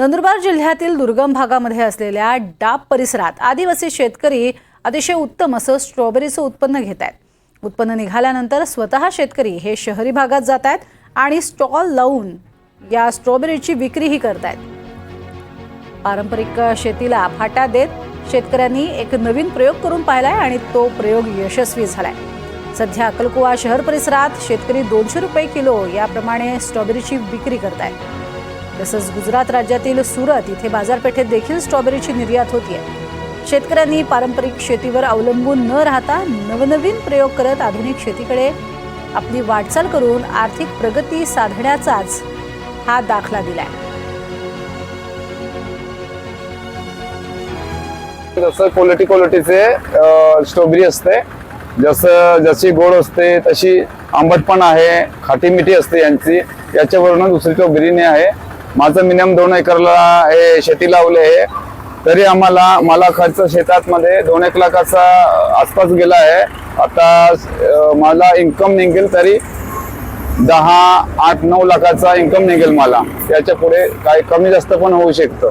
नंदुरबार जिल्ह्यातील दुर्गम भागामध्ये असलेल्या डाब परिसरात आदिवासी शेतकरी अतिशय उत्तम असं स्ट्रॉबेरीचं उत्पन्न घेत आहेत. उत्पन्न निघाल्यानंतर स्वतः शेतकरी हे शहरी भागात जात आहेत आणि स्टॉल लावून या स्ट्रॉबेरीची विक्रीही करतायत पारंपरिक शेतीला फाटा देत शेतकऱ्यांनी एक नवीन प्रयोग करून पाहिलाय आणि तो प्रयोग यशस्वी झालाय. सध्या अक्कलकुवा शहर परिसरात शेतकरी दोनशे रुपये किलो याप्रमाणे स्ट्रॉबेरीची विक्री करतायत तसंच गुजरात राज्यातील सुरत इथे बाजारपेठेत देखील स्ट्रॉबेरीची निर्यात होतीये. शेतकऱ्यांनी पारंपरिक शेतीवर अवलंबून न राहता नवनवीन प्रयोग करत आधुनिक शेतीकडे आपली वाटचाल करून आर्थिक प्रगती साधण्याचाच हा दाखला दिलाय. जसं क्वालिटी क्वालिटीचे स्ट्रॉबेरी असते जसं जशी गोड असते तशी आंबट पण आहे खाटी मिठी असते यांची याच्यावरनं दुसरी स्ट्रॉबेरीने आहे. माझं मिनिमम दोन एकरला हे शेती लावले आहे. तरी आम्हाला मला खर्च शेतात मध्ये दोन एक लाखाचा आसपास गेला आहे. आता मला इन्कम निघेल तरी दहा आठ नऊ लाखाचा इन्कम निघेल मला. त्याच्या पुढे काही कमी जास्त पण होऊ शकतं.